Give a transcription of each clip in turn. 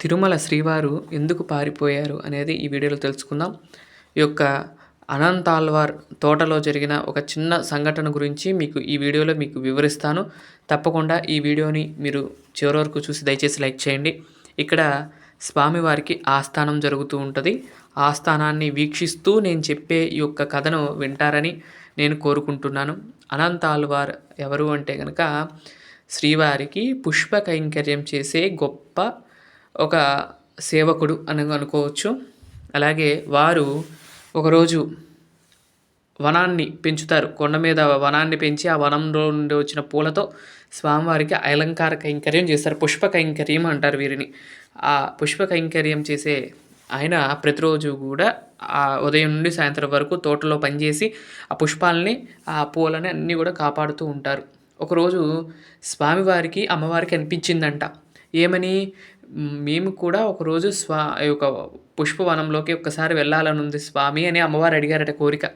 తిరుమల శ్రీవారు ఎందుకు పారిపోయారు అనేది ఈ వీడియోలో తెలుసుకుందాం. ఈ యొక్క అనంతాల్వార్ తోటలో జరిగిన ఒక చిన్న సంఘటన గురించి మీకు ఈ వీడియోలో మీకు వివరిస్తాను. తప్పకుండా ఈ వీడియోని మీరు చివరి వరకు చూసి దయచేసి లైక్ చేయండి. ఇక్కడ స్వామివారికి ఆస్థానం జరుగుతూ ఉంటుంది. ఆస్థానాన్ని వీక్షిస్తూ నేను చెప్పే ఈ యొక్క కథను వింటారని నేను కోరుకుంటున్నాను. అనంతాల్వార్ ఎవరు అంటే కనుక శ్రీవారికి పుష్ప కైంకర్యం చేసే గొప్ప ఒక సేవకుడు అని అనుకోవచ్చు. అలాగే వారు ఒకరోజు వనాన్ని పెంచుతారు. కొండ మీద వనాన్ని పెంచి ఆ వనంలో నుండి వచ్చిన పూలతో స్వామివారికి అలంకార కైంకర్యం చేస్తారు. పుష్ప కైంకర్యం అంటారు వీరిని. ఆ పుష్ప కైంకర్యం చేసే ఆయన ప్రతిరోజు కూడా ఆ ఉదయం నుండి సాయంత్రం వరకు తోటలో పనిచేసి ఆ పుష్పాలని ఆ పూలని అన్నీ కూడా కాపాడుతూ ఉంటారు. ఒకరోజు స్వామివారికి అమ్మవారికి అనిపించిందంట. ఏమని? మేము కూడా ఒకరోజు స్వా ఈ యొక్క పుష్పవనంలోకి ఒక్కసారి వెళ్ళాలని ఉంది. స్వామి అని అమ్మవారు అడిగారట కోరిక.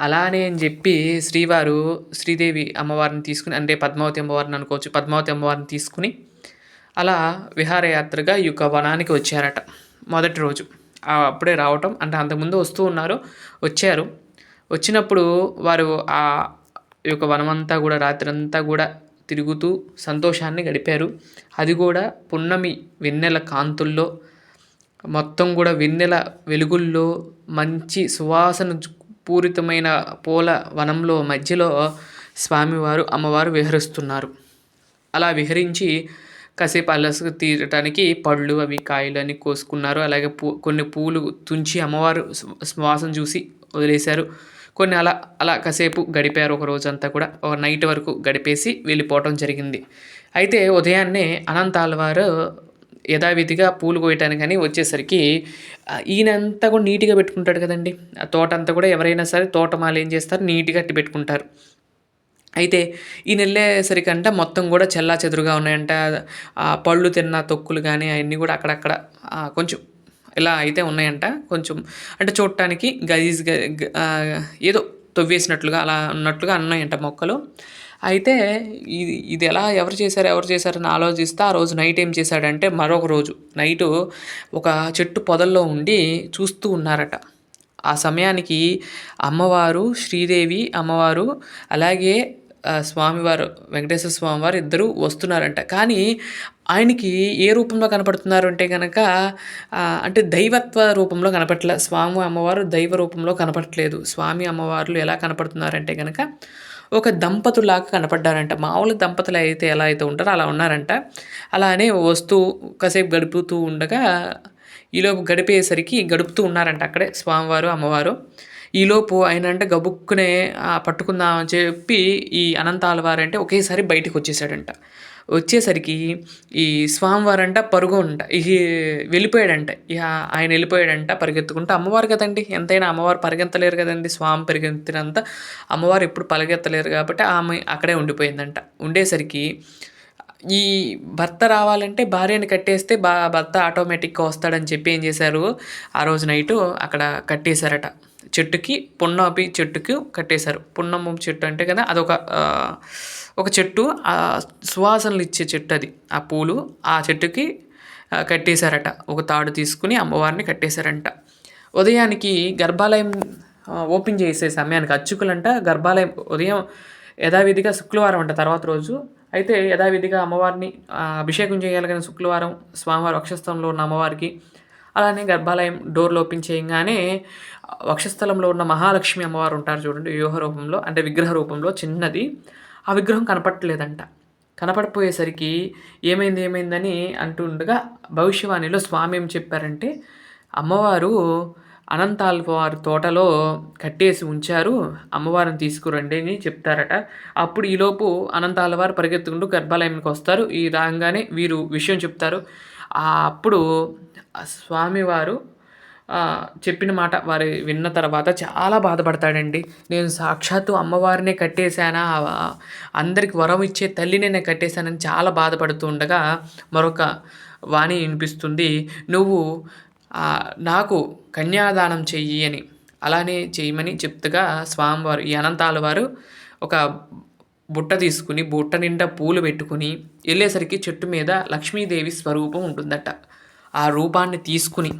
అలానే అని చెప్పి శ్రీవారు శ్రీదేవి అమ్మవారిని తీసుకుని అంటే పద్మావతి అమ్మవారిని అనుకోవచ్చు పద్మావతి అమ్మవారిని తీసుకుని అలా విహారయాత్రగా ఈ యొక్క వనానికి వచ్చారట మొదటి రోజు. అప్పుడే రావటం అంటే అంతకుముందు వస్తూ ఉన్నారు వచ్చారు. వచ్చినప్పుడు వారు ఆ యొక్క వనమంతా కూడా రాత్రంతా కూడా తిరుగుతూ సంతోషాన్ని గడిపారు. అది కూడా పున్నమి వెన్నెల కాంతుల్లో మొత్తం కూడా వెన్నెల వెలుగుల్లో మంచి సువాసన పూరితమైన పూల వనంలో మధ్యలో స్వామివారు అమ్మవారు విహరిస్తున్నారు. అలా విహరించి కాసేపు అలస తీరటానికి పళ్ళు అవి కాయలు అని కోసుకున్నారు. అలాగే పూ కొన్ని పూలు తుంచి అమ్మవారు శ్వాసం చూసి వదిలేశారు. కొన్ని అలా అలా కాసేపు గడిపారు ఒక రోజంతా కూడా. ఒక నైట్ వరకు గడిపేసి వెళ్ళిపోవటం జరిగింది. అయితే ఉదయాన్నే అనంతాలవారు యథావిధిగా పూలు కోయటానికి కానీ వచ్చేసరికి ఈయనంతా కూడా నీట్గా పెట్టుకుంటాడు కదండి. ఆ తోట అంతా కూడా ఎవరైనా సరే తోటమాలు ఏం చేస్తారు? నీట్గా అట్టి పెట్టుకుంటారు. అయితే ఈయన వెళ్ళేసరికంట మొత్తం కూడా చెల్లా చెదురుగా ఉన్నాయంట. ఆ పళ్ళు తిన్న తొక్కులు కానీ అవన్నీ కూడా అక్కడక్కడ కొంచెం ఇలా అయితే ఉన్నాయంట. కొంచెం అంటే చూడటానికి గలీజ్ ఏదో తొవ్వేసినట్లుగా అలా ఉన్నట్లుగా ఉన్నాయంట మొక్కలు. అయితే ఇది ఇది ఎలా ఎవరు చేశారు ఎవరు చేశారని ఆలోచిస్తే ఆ రోజు నైట్ ఏం చేశాడంటే మరొక రోజు నైటు ఒక చెట్టు పొదల్లో ఉండి చూస్తూ ఉన్నారట. ఆ సమయానికి అమ్మవారు శ్రీదేవి అమ్మవారు అలాగే స్వామివారు వెంకటేశ్వర స్వామివారు ఇద్దరు వస్తున్నారంట. కానీ ఆయనకి ఏ రూపంలో కనపడుతున్నారు అంటే కనుక అంటే దైవత్వ రూపంలో కనపట్లే స్వామి అమ్మవారు దైవ రూపంలో కనపడట్లేదు. స్వామి అమ్మవార్లు ఎలా కనపడుతున్నారంటే కనుక ఒక దంపతులాగా కనపడ్డారంట. మామూలు దంపతులు అయితే ఎలా అయితే ఉంటారో అలా ఉన్నారంట. అలానే వస్తూ కాసేపు గడుపుతూ ఉండగా ఈలోపు గడిపేసరికి గడుపుతూ ఉన్నారంట అక్కడే స్వామివారు అమ్మవారు. ఈలోపు ఆయన అంటే గబుక్కునే పట్టుకుందామని చెప్పి ఈ అనంతాలవారు అంటే ఒకేసారి బయటకు వచ్చేసాడంట. వచ్చేసరికి ఈ స్వామివారంట పరుగు ఉంట ఈ వెళ్ళిపోయాడంట. ఇక ఆయన వెళ్ళిపోయాడంట పరిగెత్తుకుంటూ. అమ్మవారు కదండి ఎంతైనా అమ్మవారు పరిగెత్తలేరు కదండి స్వామి పరిగెత్తినంత అమ్మవారు ఎప్పుడు పరిగెత్తలేరు కాబట్టి ఆమె అక్కడే ఉండిపోయిందంట. ఉండేసరికి ఈ భర్త రావాలంటే భార్యని కట్టేస్తే బా భర్త ఆటోమేటిక్గా వస్తాడని చెప్పి ఏం చేశారు? ఆ రోజు నైటు అక్కడ కట్టేశారట. చెట్టుకి పున్నాపి చెట్టుకు కట్టేశారు. పున్నమ్మ చెట్టు అంటే కదా అదొక ఒక చెట్టు సువాసనలు ఇచ్చే చెట్టు అది. ఆ పూలు ఆ చెట్టుకి కట్టేశారట. ఒక తాడు తీసుకుని అమ్మవారిని కట్టేశారంట. ఉదయానికి గర్భాలయం ఓపెన్ చేసే సమయానికి అచ్చుకులంట. గర్భాలయం ఉదయం యథావిధిగా శుక్రవారం అంట తర్వాత రోజు. అయితే యథావిధిగా అమ్మవారిని అభిషేకం చేయాలి కానీ శుక్రవారం స్వామివారి వక్షస్థంలో ఉన్న అమ్మవారికి అలానే గర్భాలయం డోర్లు ఓపెన్ చేయగానే వక్షస్థలంలో ఉన్న మహాలక్ష్మి అమ్మవారు ఉంటారు చూడండి వ్యూహ రూపంలో అంటే విగ్రహ రూపంలో చిన్నది. ఆ విగ్రహం కనపడట్లేదంట కనపడిపోయేసరికి ఏమైంది ఏమైందని అంటుండగా భవిష్యవాణిలో స్వామి ఏం చెప్పారంటే అమ్మవారు అనంతాల్ వారి తోటలో కట్టేసి ఉంచారు అమ్మవారిని తీసుకురండి అని చెప్తారట. అప్పుడు ఈలోపు అనంతాల వారు పరిగెత్తుకుంటూ గర్భాలయంకి వస్తారు. ఈ రాగానే వీరు విషయం చెప్తారు. అప్పుడు స్వామివారు చెప్పిన మాట వారి విన్న తర్వాత చాలా బాధపడతాడండి. నేను సాక్షాత్తు అమ్మవారినే కట్టేశానా? అందరికి వరం ఇచ్చే తల్లినే నేను కట్టేశానని చాలా బాధపడుతూ ఉండగా మరొక వాణి వినిపిస్తుంది. నువ్వు నాకు కన్యాదానం చెయ్యి అని అలానే చేయమని చెప్తుగా స్వామివారు. ఈ అనంతాల వారు ఒక బుట్ట తీసుకుని బుట్ట నిండా పూలు పెట్టుకుని వెళ్ళేసరికి చెట్టు మీద లక్ష్మీదేవి స్వరూపం ఉంటుందట. ఆ రూపాన్ని తీసుకుని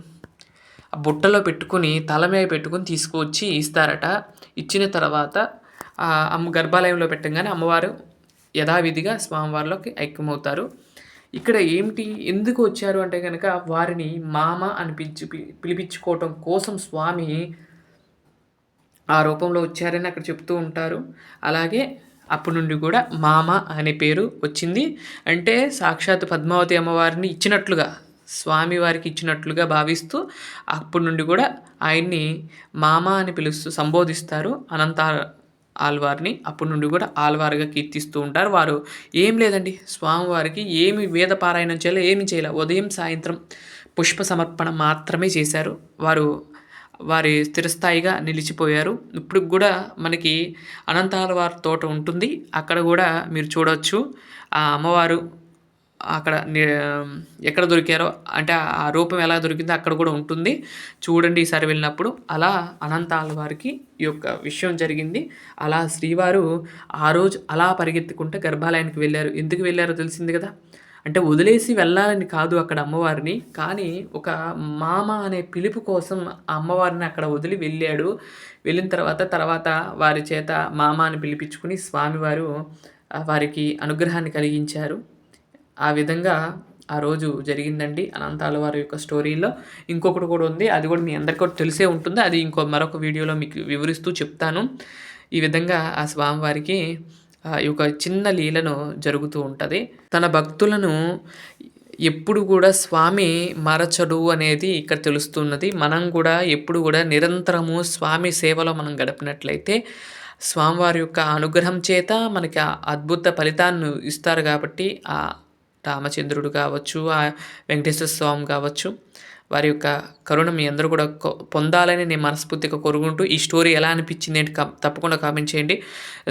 బుట్టలో పెట్టుకుని తల మీద పెట్టుకుని తీసుకువచ్చి ఇస్తారట. ఇచ్చిన తర్వాత ఆ అమ్మ గర్భాలయంలో పెట్టగానే అమ్మవారు యథావిధిగా స్వామివారిలోకి ఐక్యమవుతారు. ఇక్కడ ఏమిటి ఎందుకు వచ్చారు అంటే కనుక వారిని మామ అని పిలిచి పిలిపించుకోవటం కోసం స్వామి ఆ రూపంలో వచ్చారని అక్కడ చెప్తూ ఉంటారు. అలాగే అప్పటి నుండి కూడా మామ అనే పేరు వచ్చింది. అంటే సాక్షాత్ పద్మావతి అమ్మవారిని ఇచ్చినట్లుగా స్వామివారికి ఇచ్చినట్లుగా భావిస్తూ అప్పటి నుండి కూడా ఆయన్ని మామ అని పిలుస్తూ సంబోధిస్తారు. అనంత ఆల్వార్ని అప్పటి నుండి కూడా ఆల్వార్గా కీర్తిస్తూ ఉంటారు. వారు ఏం లేదండి. స్వామివారికి ఏమి వేద పారాయణం చేయాలి ఏమి చేయాలి ఉదయం సాయంత్రం పుష్ప సమర్పణ మాత్రమే చేశారు. వారు వారి స్థిరస్థాయిగా నిలిచిపోయారు. ఇప్పుడు కూడా మనకి అనంతాలవారి తోట ఉంటుంది. అక్కడ కూడా మీరు చూడవచ్చు ఆ అమ్మవారు అక్కడ ఎక్కడ దొరికారో అంటే ఆ రూపం ఎలా దొరికిందో అక్కడ కూడా ఉంటుంది. చూడండి ఈసారి వెళ్ళినప్పుడు. అలా అనంతాల వారికి ఈ యొక్క విషయం జరిగింది. అలా శ్రీవారు ఆ రోజు అలా పరిగెత్తుకుంటే గర్భాలయానికి వెళ్ళారు. ఎందుకు వెళ్ళారో తెలిసింది కదా? అంటే వదిలేసి వెళ్ళాలని కాదు అక్కడ అమ్మవారిని. కానీ ఒక మామ అనే పిలుపు కోసం ఆ అమ్మవారిని అక్కడ వదిలి వెళ్ళాడు. వెళ్ళిన తర్వాత తర్వాత వారి చేత మామ అని పిలిపించుకుని స్వామివారు వారికి అనుగ్రహాన్ని కలిగించారు. ఆ విధంగా ఆ రోజు జరిగిందండి అనంతాల వారి యొక్క స్టోరీలో. ఇంకొకటి కూడా ఉంది అది కూడా మీ అందరికీ కూడా తెలిసే ఉంటుంది. అది ఇంకో మరొక వీడియోలో మీకు వివరిస్తూ చెప్తాను. ఈ విధంగా ఆ స్వామివారికి ఈ యొక్క చిన్న లీలను జరుగుతూ ఉంటుంది. తన భక్తులను ఎప్పుడు కూడా స్వామి మరచడు అనేది ఇక్కడ తెలుస్తున్నది. మనం కూడా ఎప్పుడు కూడా నిరంతరము స్వామి సేవలో మనం గడిపినట్లయితే స్వామివారి యొక్క అనుగ్రహం చేత మనకి అద్భుత ఫలితాన్ని ఇస్తారు కాబట్టి ఆ రామచంద్రుడు కావచ్చు ఆ వెంకటేశ్వర స్వామి కావచ్చు వారి యొక్క కరుణ మీ అందరూ కూడా పొందాలని నేను మనస్ఫూర్తిగా కోరుకుంటూ ఈ స్టోరీ ఎలా అనిపించింది ఏంటి తప్పకుండా కామెంట్ చేయండి.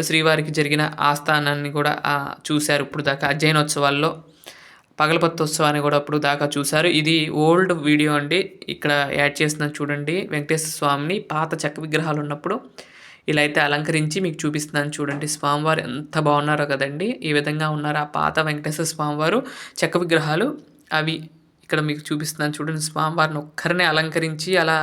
శ్రీవారికి జరిగిన ఆస్థానాన్ని కూడా చూశారు ఇప్పుడు దాకా అధ్యయనోత్సవాల్లో. పగలపత్తోత్సవాన్ని కూడా అప్పుడు దాకా చూశారు. ఇది ఓల్డ్ వీడియో అండి. ఇక్కడ యాడ్ చేసిన చూడండి. వెంకటేశ్వర స్వామిని పాత చెక్క విగ్రహాలు ఉన్నప్పుడు ఇలా అయితే అలంకరించి మీకు చూపిస్తున్నాను చూడండి. స్వామివారు ఎంత బాగున్నారో కదండి. ఈ విధంగా ఉన్నారు ఆ పాత వెంకటేశ్వర స్వామివారు చెక్క విగ్రహాలు అవి ఇక్కడ మీకు చూపిస్తున్నాను చూడండి. స్వామివారిని ఒక్కరిని అలంకరించి అలా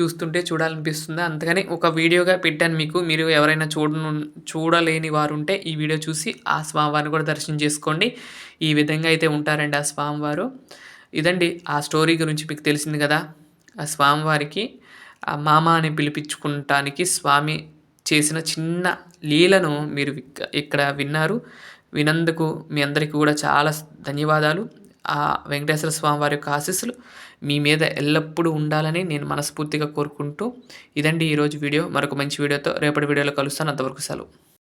చూస్తుంటే చూడాలనిపిస్తుంది. అందుకని ఒక వీడియోగా పెట్టాను మీకు. మీరు ఎవరైనా చూడను చూడలేని వారు ఉంటే ఈ వీడియో చూసి ఆ స్వామివారిని కూడా దర్శనం చేసుకోండి. ఈ విధంగా అయితే ఉంటారండి ఆ స్వామివారు. ఇదండి ఆ స్టోరీ గురించి మీకు తెలిసింది కదా. ఆ స్వామివారికి ఆ మామ అని పిలిపించుకుంటానికి స్వామి చేసిన చిన్న లీలను మీరు ఇక్కడ విన్నారు. వినందుకు మీ అందరికీ కూడా చాలా ధన్యవాదాలు. ఆ వెంకటేశ్వర స్వామి వారి యొక్క ఆశీస్సులు మీ మీద ఎల్లప్పుడూ ఉండాలని నేను మనస్ఫూర్తిగా కోరుకుంటూ ఇదండి ఈరోజు వీడియో. మరొక మంచి వీడియోతో రేపటి వీడియోలో కలుస్తాను. అంతవరకు సెలవు.